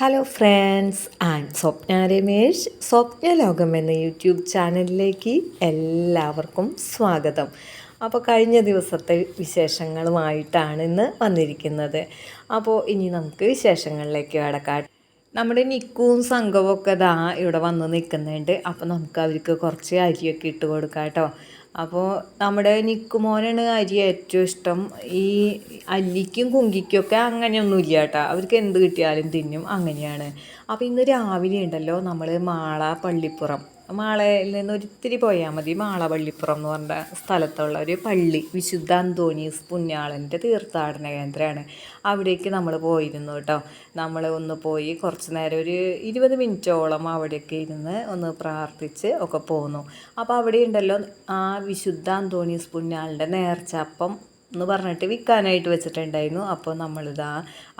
Hello friends and Swapna Ramesh Swapna Lokam എന്ന YouTube ചാനലിലേക്ക് എല്ലാവർക്കും സ്വാഗതം. അപ്പോൾ കഴിഞ്ഞ ദിവസത്തെ വിശേഷങ്ങളുമായിട്ടാണ് ഇന്ന് വന്നിരിക്കുന്നത്. അപ്പോൾ ഇനി നമുക്ക് വിശേഷങ്ങളിലേക്ക് കടക്കാം. നമ്മുടെ നിക്കും സംഘവും ഒക്കെ ദാ ഇവിടെ വന്ന് നിൽക്കുന്നുണ്ട്. അപ്പോൾ നമുക്ക് അവർക്ക് കുറച്ച് അരിയൊക്കെ ഇട്ട് കൊടുക്കാം കേട്ടോ. അപ്പോൾ നമ്മുടെ നിക്കുമോനാണ് അരി ഏറ്റവും ഇഷ്ടം. ഈ അല്ലിക്കും കുങ്കിക്കും ഒക്കെ അങ്ങനെയൊന്നും ഇല്ല കേട്ടോ. അവർക്ക് എന്ത് കിട്ടിയാലും തിന്നും. അങ്ങനെയാണ്. അപ്പോൾ ഇന്ന് രാവിലെ ഉണ്ടല്ലോ നമ്മൾ മാള പള്ളിപ്പുറം. മാളയിൽ നിന്ന് ഒരിത്തിരി പോയാൽ മതി. മാള പള്ളിപ്പുറം എന്ന് പറഞ്ഞ സ്ഥലത്തുള്ള ഒരു പള്ളി. വിശുദ്ധ അന്തോണീസ് പുണ്യാളന്റെ തീർത്ഥാടന കേന്ദ്രമാണ്. അവിടേക്ക് നമ്മൾ പോയിരുന്നു കേട്ടോ. നമ്മൾ ഒന്ന് പോയി കുറച്ച് നേരം ഒരു ഇരുപത് മിനിറ്റോളം അവിടെയൊക്കെ ഇരുന്ന് ഒന്ന് പ്രാർത്ഥിച്ച് ഒക്കെ പോന്നു. അപ്പോൾ അവിടെ ഉണ്ടല്ലോ ആ വിശുദ്ധ അന്തോണീസ് പുണ്യാളന്റെ നേർച്ചപ്പം എന്ന് പറഞ്ഞിട്ട് വിൽക്കാനായിട്ട് വെച്ചിട്ടുണ്ടായിരുന്നു. അപ്പോൾ നമ്മളിതാ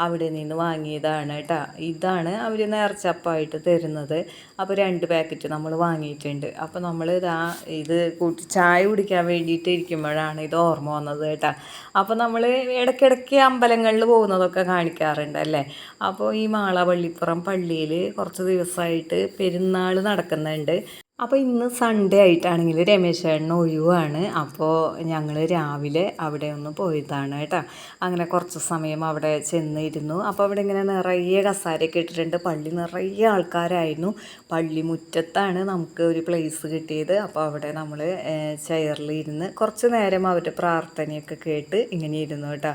അവിടെ നിന്ന് വാങ്ങിയതാണ് കേട്ടോ. ഇതാണ് അവർ നേർച്ചപ്പായിട്ട് തരുന്നത്. അപ്പോൾ രണ്ട് പാക്കറ്റ് നമ്മൾ വാങ്ങിയിട്ടുണ്ട്. അപ്പോൾ നമ്മൾ ഇതാ ഇത് കൂട്ടി ചായ കുടിക്കാൻ വേണ്ടിയിട്ട് ഇരിക്കുമ്പോഴാണ് ഇത് ഓർമ്മ വന്നത് കേട്ടോ. അപ്പോൾ നമ്മൾ ഇടയ്ക്കിടയ്ക്ക് അമ്പലങ്ങളിൽ പോകുന്നതൊക്കെ കാണിക്കാറുണ്ട് അല്ലേ? അപ്പോൾ ഈ മാളവള്ളിപ്പുറം പള്ളിയിൽ കുറച്ച് ദിവസമായിട്ട് പെരുന്നാൾ നടക്കുന്നുണ്ട്. അപ്പോൾ ഇന്ന് സൺഡേ ആയിട്ടാണെങ്കിൽ രമേശ് ചേട്ടന് ഒഴിവാണ്. അപ്പോൾ ഞങ്ങൾ രാവിലെ അവിടെ ഒന്ന് പോയതാണ് കേട്ടോ. അങ്ങനെ കുറച്ച് സമയം അവിടെ ചെന്നിരുന്നു. അപ്പോൾ അവിടെ ഇങ്ങനെ നിറയെ കസാരയൊക്കെ ഇട്ടിട്ടുണ്ട്. പള്ളി നിറയെ ആൾക്കാരായിരുന്നു. പള്ളി മുറ്റത്താണ് നമുക്ക് ഒരു പ്ലേസ് കിട്ടിയത്. അപ്പോൾ അവിടെ നമ്മൾ ചെയറിലിരുന്ന് കുറച്ച് നേരം അവരുടെ പ്രാർത്ഥനയൊക്കെ കേട്ട് ഇങ്ങനെ ഇരുന്നു കേട്ടോ.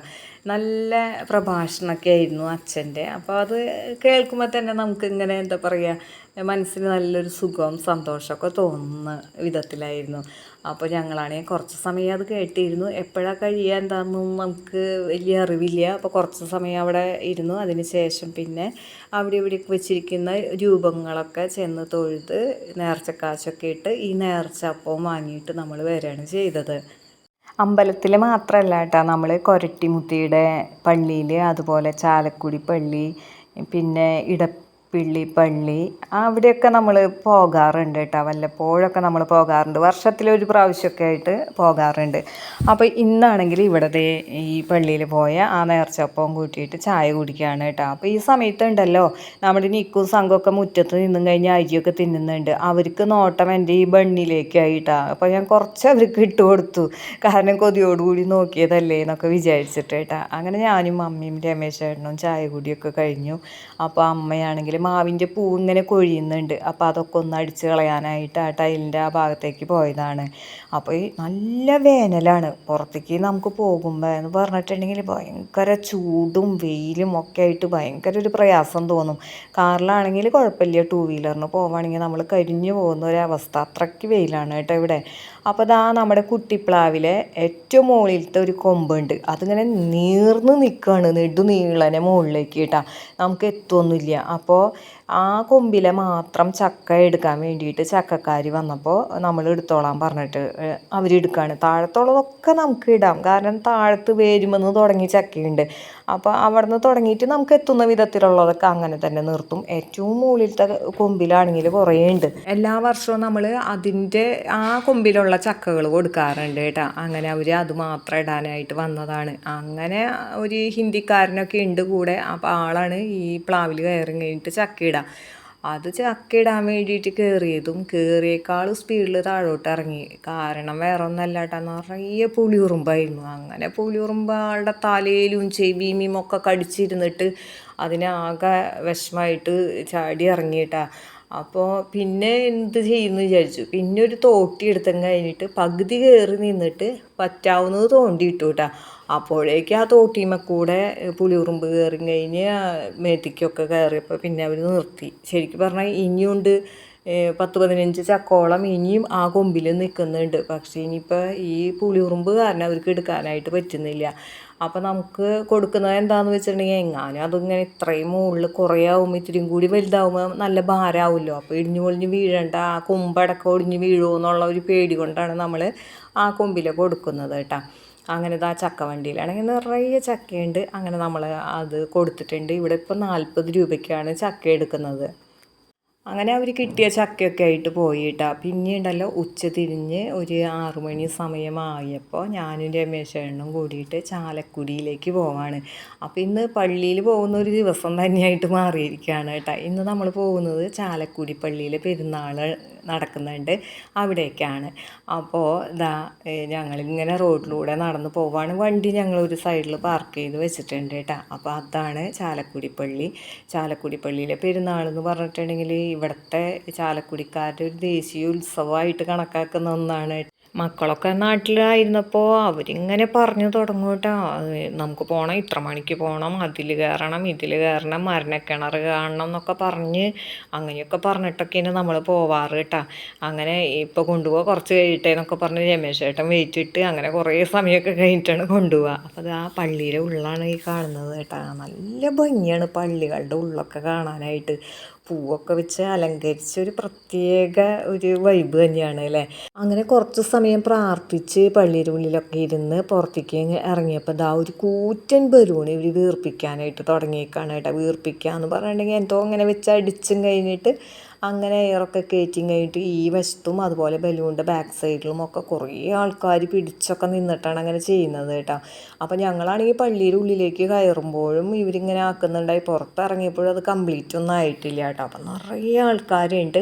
നല്ല പ്രഭാഷണമൊക്കെ ആയിരുന്നു അച്ഛന്റെ. അപ്പോൾ അത് കേൾക്കുമ്പോൾ തന്നെ നമുക്ക് ഇങ്ങനെ എന്താ പറയുക മനസ്സിന് നല്ലൊരു സുഖവും സന്തോഷമൊക്കെ തോന്നുന്ന വിധത്തിലായിരുന്നു. അപ്പോൾ ഞങ്ങളാണെങ്കിൽ കുറച്ച് സമയം അത് കേട്ടിരുന്നു. എപ്പോഴാണ് കഴിയുക എന്താണെന്നും നമുക്ക് വലിയ അറിവില്ല. അപ്പോൾ കുറച്ച് സമയം അവിടെ ഇരുന്നു. അതിന് ശേഷം പിന്നെ അവിടെ ഇവിടെ വെച്ചിരിക്കുന്ന രൂപങ്ങളൊക്കെ ചെന്ന് തൊഴുത് നേർച്ചക്കാശൊക്കെ ഇട്ട് ഈ നേർച്ച അപ്പവും വാങ്ങിയിട്ട് നമ്മൾ വരികയാണ് ചെയ്തത്. അമ്പലത്തിൽ മാത്രമല്ല കേട്ടോ. നമ്മൾ കൊരട്ടിമുത്തിയുടെ പള്ളിയിൽ അതുപോലെ ചാലക്കുടി പള്ളി പിന്നെ ഇട പിള്ളി പള്ളി അവിടെയൊക്കെ നമ്മൾ പോകാറുണ്ട് കേട്ടോ. വല്ലപ്പോഴൊക്കെ നമ്മൾ പോകാറുണ്ട്. വർഷത്തിലൊരു പ്രാവശ്യമൊക്കെ ആയിട്ട് പോകാറുണ്ട്. അപ്പോൾ ഇന്നാണെങ്കിൽ ഇവിടത്തെ ഈ പള്ളിയിൽ പോയ ആ നേർച്ചപ്പം കൂട്ടിയിട്ട് ചായ കുടിക്കുകയാണ് കേട്ടോ. അപ്പോൾ ഈ സമയത്ത് ഉണ്ടല്ലോ നമ്മുടെ നിക്കും സംഘമൊക്കെ മുറ്റത്ത് നിന്നും കഴിഞ്ഞ് അരിയൊക്കെ തിന്നുന്നുണ്ട്. അവർക്ക് നോട്ടം എന്റെ ഈ ബണ്ണിലേക്കായിട്ടാണ് അപ്പോൾ ഞാൻ കുറച്ച് അവർക്ക് ഇട്ട് കൊടുത്തു. കാരണം കൊതിയോടുകൂടി നോക്കിയതല്ലേ എന്നൊക്കെ വിചാരിച്ചിട്ട് കേട്ടോ. അങ്ങനെ ഞാനും മമ്മിയും രമേശ് ചേട്ടനും ചായ കുടിയൊക്കെ കഴിഞ്ഞു. അപ്പോൾ അമ്മയാണെങ്കിൽ മാവിന്റെ പൂ ഇങ്ങനെ കൊഴിയുന്നുണ്ട്. അപ്പോൾ അതൊക്കെ ഒന്ന് അടിച്ച് കളയാനായിട്ട് ആ ടൈലിന്റെ ആ ഭാഗത്തേക്ക് പോയതാണ്. അപ്പോൾ ഈ നല്ല വേനലാണ്. പുറത്തേക്ക് നമുക്ക് പോകുമ്പോൾ എന്ന് പറഞ്ഞിട്ടുണ്ടെങ്കിൽ ഭയങ്കര ചൂടും വെയിലും ഒക്കെ ആയിട്ട് ഭയങ്കര ഒരു പ്രയാസം തോന്നും. കാറിലാണെങ്കിൽ കുഴപ്പമില്ല. ടൂ വീലറിന് പോവുകയാണെങ്കിൽ നമ്മൾ കരിഞ്ഞു പോകുന്ന ഒരവസ്ഥ അത്രയ്ക്ക് വെയിലാണ് കേട്ടോ ഇവിടെ. അപ്പോൾ ഇതാ നമ്മുടെ കുട്ടിപ്ലാവിലെ ഏറ്റവും മുകളിലത്തെ ഒരു കൊമ്പുണ്ട്. അതിങ്ങനെ നീർന്ന് നിൽക്കുകയാണ്. നെടുനീളനെ മുകളിലേക്ക് കേട്ടാ. നമുക്ക് എത്തുമൊന്നുമില്ല അപ്പോൾ ആ കൊമ്പിലെ മാത്രം ചക്ക എടുക്കാൻ വേണ്ടിയിട്ട് ചക്കക്കാർ വന്നപ്പോൾ നമ്മൾ എടുത്തോളാൻ പറഞ്ഞിട്ട് അവരെടുക്കുകയാണ് താഴത്തുള്ളതൊക്കെ നമുക്ക് ഇടാം. കാരണം താഴത്ത് വേരുമെന്ന് തുടങ്ങി ചക്കയുണ്ട്. അപ്പോൾ അവിടെ നിന്ന് തുടങ്ങിയിട്ട് നമുക്ക് എത്തുന്ന വിധത്തിലുള്ളതൊക്കെ അങ്ങനെ തന്നെ നിർത്തും. ഏറ്റവും മുകളിലത്തെ കൊമ്പിലാണെങ്കിൽ കുറേ ഉണ്ട്. എല്ലാ വർഷവും നമ്മൾ അതിന്റെ ആ കൊമ്പിലുള്ള ചക്കകൾ കൊടുക്കാറുണ്ട് കേട്ടോ. അങ്ങനെ അവർ അത് മാത്രം ഇടാനായിട്ട് വന്നതാണ്. അങ്ങനെ ഒരു ഹിന്ദിക്കാരനൊക്കെ ഉണ്ട് കൂടെ. അപ്പോൾ ആളാണ് ഈ പ്ലാവിൽ കയറി കഴിഞ്ഞിട്ട് ചക്ക ഇടാം. അത് ചക്കയിടാൻ വേണ്ടിയിട്ട് കയറിയതും കയറിയേക്കാൾ സ്പീഡിൽ താഴോട്ട് ഇറങ്ങി കാരണം വേറെ ഒന്നല്ല കേട്ടോ നിറയെ പുളിയുറുമ്പായിരുന്നു. അങ്ങനെ പുളിയുറുമ്പാളുടെ തലയിലും ചെവിയും ഒക്കെ കടിച്ചിരുന്നിട്ട് അതിനാകെ വിഷമായിട്ട് ചാടി ഇറങ്ങിയിട്ടാ. അപ്പോൾ പിന്നെ എന്ത് ചെയ്യുമെന്ന് വിചാരിച്ചു. പിന്നെ ഒരു തോട്ടി എടുത്തും കഴിഞ്ഞിട്ട് പകുതി കയറി നിന്നിട്ട് പറ്റാവുന്നത് തോണ്ടിയിട്ടു കേട്ടോ അപ്പോഴേക്കും ആ തോട്ടിമ കൂടെ പുളിയുറുമ്പ് കയറി കഴിഞ്ഞ് മേത്തിക്കൊക്കെ കയറിയപ്പോൾ പിന്നെ അവർ നിർത്തി. ശരിക്കും പറഞ്ഞാൽ ഇനിയുണ്ട് പത്ത് പതിനഞ്ച് ചക്കോളം ഇനിയും ആ കൊമ്പിൽ നിൽക്കുന്നുണ്ട് പക്ഷേ ഇനിയിപ്പോൾ ഈ പുളിയുറുമ്പ് കാരണം അവർക്ക് എടുക്കാനായിട്ട് പറ്റുന്നില്ല. അപ്പോൾ നമുക്ക് കൊടുക്കുന്നത് എന്താണെന്ന് വെച്ചിട്ടുണ്ടെങ്കിൽ എങ്ങാനും അതിങ്ങനെ ഇത്രയും മുകളിൽ കുറേ ആവുമ്പോൾ ഇത്തിരിയും കൂടി വലുതാവുമ്പോൾ നല്ല ഭാരമാവുമല്ലോ. അപ്പോൾ ഇടിഞ്ഞു പൊളിഞ്ഞ് വീഴണ്ട ആ കൊമ്പടക്കം ഒടിഞ്ഞ് വീഴുമോ എന്നുള്ള ഒരു പേടി കൊണ്ടാണ് നമ്മൾ ആ കൊമ്പിൽ കൊടുക്കുന്നത് കേട്ടോ. അങ്ങനെ ആ ചക്ക വണ്ടിയിലാണെങ്കിൽ നിറയെ ചക്കയുണ്ട്. അങ്ങനെ നമ്മൾ അത് കൊടുത്തിട്ടുണ്ട്. ഇവിടെ ഇപ്പോൾ നാൽപ്പത് രൂപയ്ക്കാണ് ചക്ക എടുക്കുന്നത്. അങ്ങനെ അവർ കിട്ടിയ ചക്കയൊക്കെ ആയിട്ട് പോയി കേട്ടോ പിന്നെ ഉണ്ടല്ലോ ഉച്ച തിരിഞ്ഞ് ഒരു ആറുമണി സമയമായപ്പോൾ ഞാനും രമേശേണ്ണും കൂടിയിട്ട് ചാലക്കുടിയിലേക്ക് പോവാണ്. അപ്പോൾ ഇന്ന് പള്ളിയിൽ പോകുന്ന ഒരു ദിവസം തന്നെയായിട്ട് മാറിയിരിക്കുകയാണ് കേട്ടോ. ഇന്ന് നമ്മൾ പോകുന്നത് ചാലക്കുടി പള്ളിയിൽ പെരുന്നാൾ നടക്കുന്നുണ്ട് അവിടേക്കാണ്. അപ്പോൾ ഇതാ ഞങ്ങളിങ്ങനെ റോഡിലൂടെ നടന്ന് പോവാണ്. വണ്ടി ഞങ്ങൾ ഒരു സൈഡിൽ പാർക്ക് ചെയ്ത് വെച്ചിട്ടുണ്ട് കേട്ടോ. അപ്പോൾ അതാണ് ചാലക്കുടി പള്ളി. ചാലക്കുടി പള്ളിയിലെ പെരുന്നാൾ എന്ന് പറഞ്ഞിട്ടുണ്ടെങ്കിൽ ഇവിടുത്തെ ചാലക്കുടിക്കാരുടെ ഒരു ദേശീയ ഉത്സവമായിട്ട് കണക്കാക്കുന്ന ഒന്നാണ്. മക്കളൊക്കെ നാട്ടിലായിരുന്നപ്പോൾ അവരിങ്ങനെ പറഞ്ഞു തുടങ്ങും കേട്ടോ. നമുക്ക് പോകണം ഇത്ര മണിക്ക് പോകണം അതിൽ കയറണം ഇതിൽ കയറണം മരണക്കിണർ കാണണം എന്നൊക്കെ പറഞ്ഞ് അങ്ങനെയൊക്കെ പറഞ്ഞിട്ടൊക്കെയാണ് നമ്മൾ പോവാറ് കേട്ടോ. അങ്ങനെ ഇപ്പോൾ കൊണ്ടുപോകാൻ കുറച്ച് കഴിയട്ടെ എന്നൊക്കെ പറഞ്ഞ് രമേശ് ഏട്ടൻ വെയിറ്റ് ഇട്ട് അങ്ങനെ കുറേ സമയമൊക്കെ കഴിഞ്ഞിട്ടാണ് കൊണ്ടുപോവുക അപ്പോൾ അത് ആ പള്ളിയിലെ ഉള്ളാണ് ഈ കാണുന്നത് കേട്ടോ. നല്ല ഭംഗിയാണ് പള്ളികളുടെ ഉള്ളൊക്കെ കാണാനായിട്ട്. പൂവൊക്കെ വെച്ച് അലങ്കരിച്ച ഒരു പ്രത്യേക ഒരു വൈബ് തന്നെയാണ് അല്ലേ? അങ്ങനെ കുറച്ച് സമയം പ്രാർത്ഥിച്ച് പള്ളിയുടെ ഉള്ളിലൊക്കെ ഇരുന്ന് പുറത്തേക്ക് ഇറങ്ങിയപ്പോൾ ദാ ഒരു കൂറ്റൻ ബലൂൺ ഇവർ വീർപ്പിക്കാനായിട്ട് തുടങ്ങിയേക്കാണ് കേട്ടോ. വീർപ്പിക്കുക എന്ന് പറഞ്ഞിട്ടുണ്ടെങ്കിൽ എന്തോ അങ്ങനെ വെച്ച് അടിച്ചും കഴിഞ്ഞിട്ട് അങ്ങനെ എയറൊക്കെ കയറ്റി കഴിഞ്ഞിട്ട് ഈ വശത്തും അതുപോലെ ബലൂണിന്റെ ബാക്ക് സൈഡിലും ഒക്കെ കുറേ ആൾക്കാർ പിടിച്ചൊക്കെ നിന്നിട്ടാണ് അങ്ങനെ ചെയ്യുന്നത് കേട്ടോ. അപ്പോൾ ഞങ്ങളാണെങ്കിൽ പള്ളിയുടെ ഉള്ളിലേക്ക് കയറുമ്പോഴും ഇവരിങ്ങനെ ആക്കുന്നുണ്ടായി. പുറത്തിറങ്ങിയപ്പോഴും അത് കംപ്ലീറ്റ് ഒന്നും ആയിട്ടില്ല കേട്ടോ. അപ്പം നിറയെ ആൾക്കാരുണ്ട്.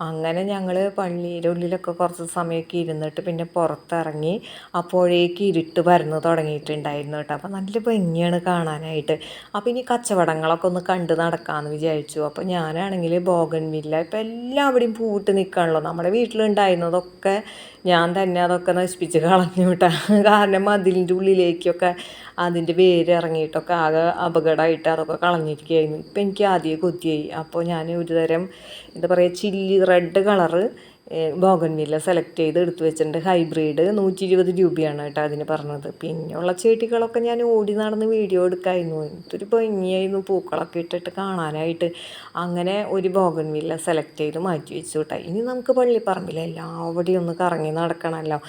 അങ്ങനെ ഞങ്ങൾ പള്ളിയുടെ ഉള്ളിലൊക്കെ കുറച്ച് സമയമൊക്കെ ഇരുന്നിട്ട് പിന്നെ പുറത്തിറങ്ങി അപ്പോഴേക്ക് ഇരുട്ട് പരന്ന് തുടങ്ങിയിട്ടുണ്ടായിരുന്നു കേട്ടോ. അപ്പോൾ നല്ല ഭംഗിയാണ് കാണാനായിട്ട്. അപ്പോൾ ഇനി കച്ചവടങ്ങളൊക്കെ ഒന്ന് കണ്ട് നടക്കാമെന്ന് വിചാരിച്ചു. അപ്പോൾ ഞാനാണെങ്കിൽ ബോഗൻ വില്ല ഇപ്പം എല്ലാവിടെയും പൂവിട്ട് നിൽക്കുകയാണല്ലോ നമ്മുടെ വീട്ടിലുണ്ടായിരുന്നതൊക്കെ ഞാൻ തന്നെ അതൊക്കെ നശിപ്പിച്ച് കളഞ്ഞു വിട്ടാ കാരണം മതിലിന്റെ ഉള്ളിലേക്കൊക്കെ അതിന്റെ വേര് ഇറങ്ങിയിട്ടൊക്കെ ആകെ അപകടമായിട്ട് അതൊക്കെ കളഞ്ഞിരിക്കുകയായിരുന്നു. ഇപ്പം എനിക്ക് ആദ്യം കൊത്തിയായി അപ്പോൾ ഞാൻ ഒരു തരം എന്താ പറയുക chilli red colour bougainvillea select ചെയ്ത് എടുത്തു വെച്ചിട്ടുണ്ട്. ഹൈബ്രിഡ് നൂറ്റി ഇരുപത് രൂപയാണ് കേട്ടോ അതിന് പറഞ്ഞത്. പിന്നെയുള്ള ചെടികളൊക്കെ ഞാൻ ഓടി നടന്ന് വീഡിയോ എടുക്കായിരുന്നു. എന്തൊരു ഭംഗിയായിരുന്നു. പൂക്കളൊക്കെ ഇട്ടിട്ട് കാണാനായിട്ട് അങ്ങനെ ഒരു ബോഗൻവില്ല സെലക്ട് ചെയ്ത് മാറ്റി വെച്ചു കേട്ടോ. ഇനി നമുക്ക് പള്ളിപ്പറമ്പിൽ എല്ലാവിടെയും ഒന്ന് കറങ്ങി നടക്കണമല്ലോ.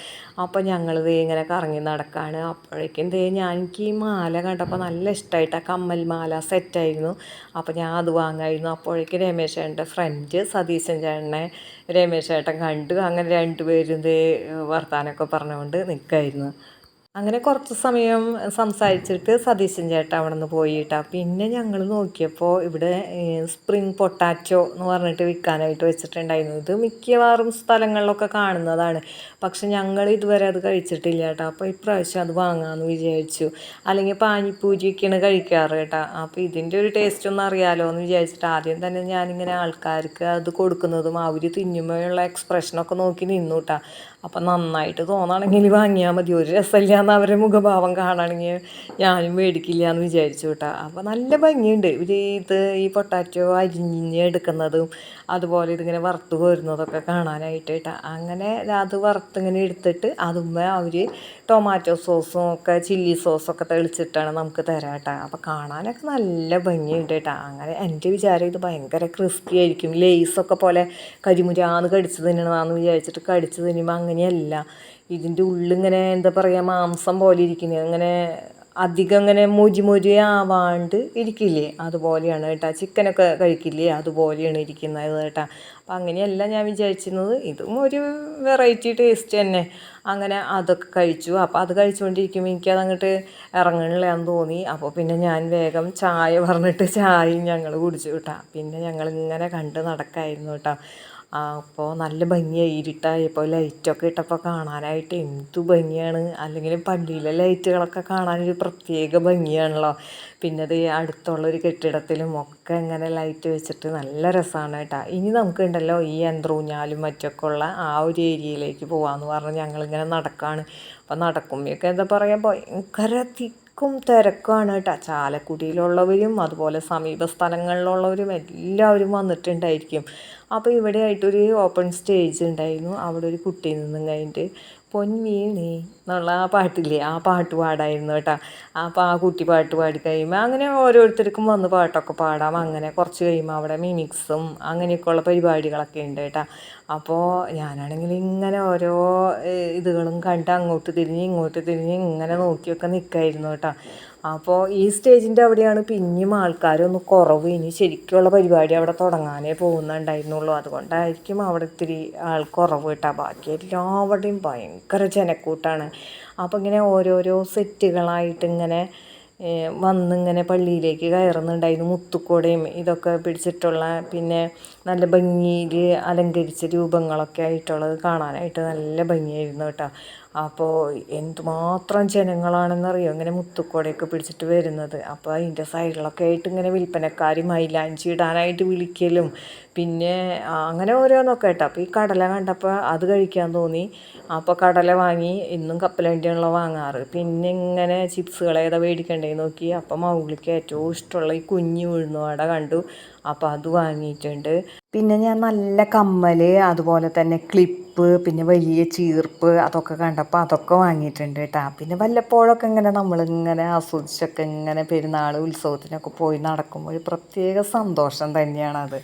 അപ്പോൾ ഞങ്ങൾ ദേ ഇങ്ങനെ കറങ്ങി നടക്കാണ്. അപ്പോഴേക്കും ദേ ഞാൻ എനിക്ക് ഈ മാല കണ്ടപ്പോൾ നല്ല ഇഷ്ടമായിട്ട് ആ കമ്മൽ മാല സെറ്റായിരുന്നു അപ്പോൾ ഞാൻ അത് വാങ്ങായിരുന്നു. അപ്പോഴേക്കും രമേശേന്റെ ഫ്രണ്ട് സതീശൻ ചേട്ടനെ രമേശേട്ടൻ കണ്ടു അങ്ങനെ രണ്ടുപേരും ഇതേ വർത്താനമൊക്കെ പറഞ്ഞുകൊണ്ട് നിൽക്കായിരുന്നു അങ്ങനെ കുറച്ച് സമയം സംസാരിച്ചിട്ട് സതീശൻ ചേട്ടൻ അവിടെ നിന്ന് പോയിട്ടാ. പിന്നെ ഞങ്ങൾ നോക്കിയപ്പോൾ ഇവിടെ സ്പ്രിങ് പൊട്ടാറ്റോ എന്ന് പറഞ്ഞിട്ട് വിൽക്കാനായിട്ട് വെച്ചിട്ടുണ്ടായിരുന്നു. ഇത് മിക്കവാറും സ്ഥലങ്ങളിലൊക്കെ കാണുന്നതാണ്. പക്ഷെ ഞങ്ങൾ ഇതുവരെ അത് കഴിച്ചിട്ടില്ല കേട്ടോ അപ്പോൾ ഇപ്രാവശ്യം അത് വാങ്ങാമെന്ന് വിചാരിച്ചു. അല്ലെങ്കിൽ പാനിപ്പൂരിയൊക്കെയാണ് കഴിക്കാറ് കേട്ടോ. അപ്പോൾ ഇതിന്റെ ഒരു ടേസ്റ്റ് ഒന്ന് അറിയാലോ എന്ന് വിചാരിച്ചിട്ട് ആദ്യം തന്നെ ഞാനിങ്ങനെ ആൾക്കാർക്ക് അത് കൊടുക്കുന്നതും അവർ തിന്നുമ്പോഴുള്ള എക്സ്പ്രഷനൊക്കെ നോക്കി നിന്നു കേട്ടോ അപ്പം നന്നായിട്ട് തോന്നുകയാണെങ്കിൽ വാങ്ങിയാൽ മതി. ഒരു രസമില്ല എന്ന് അവരുടെ മുഖഭാവം കാണുകയാണെങ്കിൽ ഞാനും മേടിക്കില്ല എന്ന് വിചാരിച്ചു കേട്ടോ. അപ്പോൾ നല്ല ഭംഗിയുണ്ട്. ഇവർ ഇത് ഈ പൊട്ടാറ്റോ അരിഞ്ഞ് എടുക്കുന്നതും അതുപോലെ ഇതിങ്ങനെ വറുത്ത് കോരുന്നതൊക്കെ കാണാനായിട്ട് കേട്ടോ. അങ്ങനെ അത് വറുത്തിങ്ങനെ എടുത്തിട്ട് അതുമ്മേ അവർ ടൊമാറ്റോ സോസും ഒക്കെ ചില്ലി സോസൊക്കെ തെളിച്ചിട്ടാണ് നമുക്ക് തരാം കേട്ടോ. അപ്പോൾ കാണാനൊക്കെ നല്ല ഭംഗിയുണ്ട് കേട്ടോ. അങ്ങനെ എന്റെ വിചാരം ഇത് ഭയങ്കര ക്രിസ്പി ആയിരിക്കും. ലേസൊക്കെ പോലെ കരിമുരാന്ന് കടിച്ച് തിന്നണമെന്ന് വിചാരിച്ചിട്ട് കടിച്ചു തിന്നുമ്പോൾ അങ്ങനെയല്ല. ഇതിന്റെ ഉള്ളിങ്ങനെ എന്താ പറയുക മാംസം പോലെ ഇരിക്കുന്നത് അങ്ങനെ അധികം ഇങ്ങനെ മൊരി മൊരി ആവാണ്ട് ഇരിക്കില്ലേ? അതുപോലെയാണ് കേട്ടോ. ചിക്കനൊക്കെ കഴിക്കില്ലേ? അതുപോലെയാണ് ഇരിക്കുന്നത് കേട്ടോ. അപ്പം അങ്ങനെയല്ല ഞാൻ വിചാരിച്ചിരുന്നത്. ഇതും ഒരു വെറൈറ്റി ടേസ്റ്റ് തന്നെ. അങ്ങനെ അതൊക്കെ കഴിച്ചു. അപ്പോൾ അത് കഴിച്ചുകൊണ്ടിരിക്കുമ്പോൾ എനിക്ക് അതങ്ങോട്ട് ഇറങ്ങണില്ലാന്ന് തോന്നി. അപ്പോൾ പിന്നെ ഞാൻ വേഗം ചായ പറഞ്ഞിട്ട് ചായയും ഞങ്ങൾ കുടിച്ചു കേട്ടോ. പിന്നെ ഞങ്ങൾ ഇങ്ങനെ കണ്ട് നടക്കായിരുന്നു കേട്ടോ. അപ്പോൾ നല്ല ഭംഗിയായി ഇരുട്ടായപ്പോൾ ലൈറ്റൊക്കെ ഇട്ടപ്പോൾ കാണാനായിട്ട് എന്ത് ഭംഗിയാണ്. അല്ലെങ്കിൽ പള്ളിയിലെ ലൈറ്റുകളൊക്കെ കാണാനൊരു പ്രത്യേക ഭംഗിയാണല്ലോ. പിന്നെ അത് അടുത്തുള്ളൊരു കെട്ടിടത്തിലും ഒക്കെ ഇങ്ങനെ ലൈറ്റ് വെച്ചിട്ട് നല്ല രസമാണ് കേട്ടോ. ഇനി നമുക്കുണ്ടല്ലോ ഈ യന്ത്രൂഞ്ഞാലും മറ്റൊക്കെ ഉള്ള ആ ഒരു ഏരിയയിലേക്ക് പോകാമെന്ന് പറഞ്ഞ് ഞങ്ങളിങ്ങനെ നടക്കുകയാണ് അപ്പോൾ നടക്കുമ്പോഴൊക്കെ എന്താ പറയുക ഭയങ്കര തിക്കും തിരക്കാണ് കേട്ടോ. ചാലക്കുടിയിലുള്ളവരും അതുപോലെ സമീപ സ്ഥലങ്ങളിലുള്ളവരും എല്ലാവരും വന്നിട്ടുണ്ടായിരിക്കും. അപ്പോൾ ഇവിടെ ആയിട്ടൊരു ഓപ്പൺ സ്റ്റേജ് ഉണ്ടായിരുന്നു. അവിടെ ഒരു കുട്ടി നിന്നും കഴിഞ്ഞിട്ട് പൊൻവീണി എന്നുള്ള ആ പാട്ടില്ലേ ആ പാട്ട് പാടായിരുന്നു കേട്ടോ. അപ്പോൾ ആ കുട്ടി പാട്ട് പാടി കഴിയുമ്പോൾ അങ്ങനെ ഓരോരുത്തർക്കും വന്ന് പാട്ടൊക്കെ പാടാം. അങ്ങനെ കുറച്ച് കഴിയുമ്പോൾ അവിടെ മിമിക്സും അങ്ങനെയൊക്കെയുള്ള പരിപാടികളൊക്കെ ഉണ്ട് കേട്ടോ. അപ്പോൾ ഞാനാണെങ്കിൽ ഇങ്ങനെ ഓരോ ഇതുകളും കണ്ട് അങ്ങോട്ട് തിരിഞ്ഞ് ഇങ്ങോട്ട് തിരിഞ്ഞ് ഇങ്ങനെ നോക്കിയൊക്കെ നിൽക്കായിരുന്നു കേട്ടോ. അപ്പോൾ ഈ സ്റ്റേജിന്റെ അവിടെയാണ് പിന്നെയും ആൾക്കാരൊന്ന് കുറവ്. ഇനി ശരിക്കുള്ള പരിപാടി അവിടെ തുടങ്ങാനേ പോകുന്നുണ്ടായിരുന്നുള്ളൂ. അതുകൊണ്ടായിരിക്കും അവിടെ ഇത്തിരി ആൾ കുറവ് കേട്ടോ. ബാക്കി എല്ലാവരുടെയും ഭയങ്കര ജനക്കൂട്ടാണ്. അപ്പോൾ ഇങ്ങനെ ഓരോരോ സെറ്റുകളായിട്ട് ഇങ്ങനെ വന്നിങ്ങനെ പള്ളിയിലേക്ക് കയറുന്നുണ്ടായിരുന്നു. മുത്തുക്കോടയും ഇതൊക്കെ പിടിച്ചിട്ടുള്ള പിന്നെ നല്ല ഭംഗിയിൽ അലങ്കരിച്ച രൂപങ്ങളൊക്കെ ആയിട്ടുള്ളത് കാണാനായിട്ട് നല്ല ഭംഗിയായിരുന്നു കേട്ടോ. അപ്പോൾ എന്തുമാത്രം ജനങ്ങളാണെന്നറിയോ? ഇങ്ങനെ മുത്തുക്കോടയൊക്കെ പിടിച്ചിട്ട് വരുന്നത്. അപ്പോൾ അതിന്റെ സൈഡിലൊക്കെ ആയിട്ട് ഇങ്ങനെ വിൽപ്പനക്കാർ മൈലാഞ്ചി ഇടാനായിട്ട് വിളിക്കലും. പിന്നെ അങ്ങനെ ഓരോന്നൊക്കെ കേട്ടോ അപ്പോൾ ഈ കടല കണ്ടപ്പോൾ അത് കഴിക്കാൻ തോന്നി. അപ്പോൾ കടല വാങ്ങി ഇന്നും കപ്പലണ്ടിയാണല്ലോ വാങ്ങാറ്. പിന്നെ ഇങ്ങനെ ചിപ്സുകൾ ഏതാ മേടിക്കണ്ടേ നോക്കി. അപ്പം മൗളിക്ക് ഏറ്റവും ഇഷ്ടമുള്ള ഈ കുഞ്ഞു ഉഴുന്നുവട കണ്ടു. അപ്പോൾ അത് വാങ്ങിയിട്ടുണ്ട്. പിന്നെ ഞാൻ നല്ല കമ്മൽ അതുപോലെ തന്നെ ക്ലിപ്പ് പിന്നെ വലിയ ചീർപ്പ് അതൊക്കെ കണ്ടപ്പോൾ അതൊക്കെ വാങ്ങിയിട്ടുണ്ട് കേട്ടോ പിന്നെ വല്ലപ്പോഴൊക്കെ ഇങ്ങനെ നമ്മളിങ്ങനെ ആസ്വദിച്ചൊക്കെ ഇങ്ങനെ പെരുന്നാൾ ഉത്സവത്തിനൊക്കെ പോയി നടക്കുമ്പോൾ ഒരു പ്രത്യേക സന്തോഷം തന്നെയാണത്.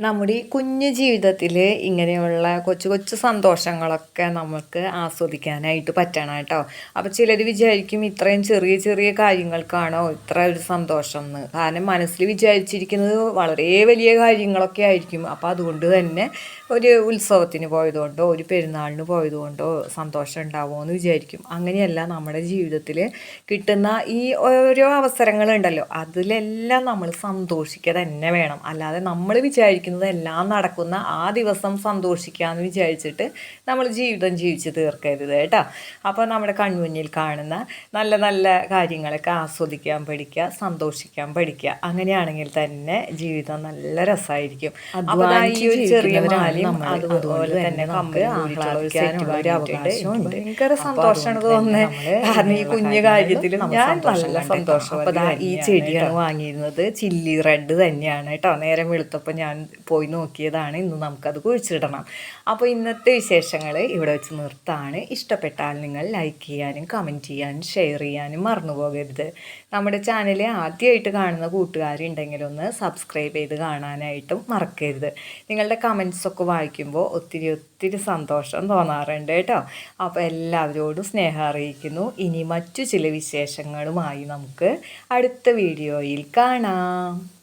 നമ്മുടെ ഈ കുഞ്ഞു ജീവിതത്തിൽ ഇങ്ങനെയുള്ള കൊച്ചു കൊച്ചു സന്തോഷങ്ങളൊക്കെ നമുക്ക് ആസ്വദിക്കാനായിട്ട് പറ്റണം കേട്ടോ അപ്പോൾ ചിലർ വിചാരിക്കും ഇത്രയും ചെറിയ ചെറിയ കാര്യങ്ങൾക്കാണോ ഇത്ര ഒരു സന്തോഷം എന്ന്. കാരണം മനസ്സിൽ വിചാരിച്ചിരിക്കുന്നത് വളരെ വലിയ കാര്യങ്ങളൊക്കെ ആയിരിക്കും. അപ്പോൾ അതുകൊണ്ട് തന്നെ ഒരു ഉത്സവത്തിന് പോയതുകൊണ്ടോ ഒരു പെരുന്നാളിന് പോയതുകൊണ്ടോ സന്തോഷം ഉണ്ടാവുമോ എന്ന് വിചാരിക്കും. അങ്ങനെയല്ല നമ്മുടെ ജീവിതത്തിൽ കിട്ടുന്ന ഈ ഓരോ അവസരങ്ങളുണ്ടല്ലോ. അതിലെല്ലാം നമ്മൾ സന്തോഷിക്കുക തന്നെ വേണം. അല്ലാതെ നമ്മൾ വിചാരിക്കുന്നത് എല്ലാം നടക്കുന്ന ആ ദിവസം സന്തോഷിക്കാമെന്ന് വിചാരിച്ചിട്ട് നമ്മൾ ജീവിതം ജീവിച്ച് തീർക്കരുത് കേട്ടോ. അപ്പോൾ നമ്മുടെ കൺമുന്നിൽ കാണുന്ന നല്ല നല്ല കാര്യങ്ങളൊക്കെ ആസ്വദിക്കാൻ പഠിക്കുക സന്തോഷിക്കാൻ പഠിക്കുക. അങ്ങനെയാണെങ്കിൽ തന്നെ ജീവിതം നല്ല രസമായിരിക്കും അപ്പോൾ ഈ ഒരു ചെറിയ മാലയും അതുപോലെ തന്നെ നമുക്ക് ആഹ്ലാദിക്കാനുള്ള ഭയങ്കര സന്തോഷമാണ് തോന്നുന്നത് കാരണം ഈ കുഞ്ഞു കാര്യത്തിലും ഞാൻ നല്ല സന്തോഷം. അപ്പോൾ ഈ ചെടിയാണ് വാങ്ങിയിരുന്നത്. ചില്ലി റെഡ് തന്നെയാണ് കേട്ടോ. നേരം വെളുത്തപ്പോൾ ഞാൻ പോയി നോക്കിയതാണ്. ഇന്ന് നമുക്കത് കുഴിച്ചിടണം. അപ്പോൾ ഇന്നത്തെ വിശേഷങ്ങൾ ഇവിടെ വെച്ച് നിർത്താണ്. ഇഷ്ടപ്പെട്ടാൽ നിങ്ങൾ ലൈക്ക് ചെയ്യാനും കമന്റ് ചെയ്യാനും ഷെയർ ചെയ്യാനും മറന്നു പോകരുത്. നമ്മുടെ ചാനൽ ആദ്യമായിട്ട് കാണുന്ന കൂട്ടുകാരുണ്ടെങ്കിൽ ഒന്ന് സബ്സ്ക്രൈബ് ചെയ്ത് കാണാനായിട്ടും മറക്കരുത്. നിങ്ങളുടെ കമൻസൊക്കെ വായിക്കുമ്പോൾ ഒത്തിരി ഒത്തിരി സന്തോഷം തോന്നാറുണ്ട് കേട്ടോ. അപ്പോൾ എല്ലാവരോടും സ്നേഹം അറിയിക്കുന്നു. ഇനി മറ്റു ചില വിശേഷങ്ങളുമായി നമുക്ക് അടുത്ത വീഡിയോയിൽ കാണാം.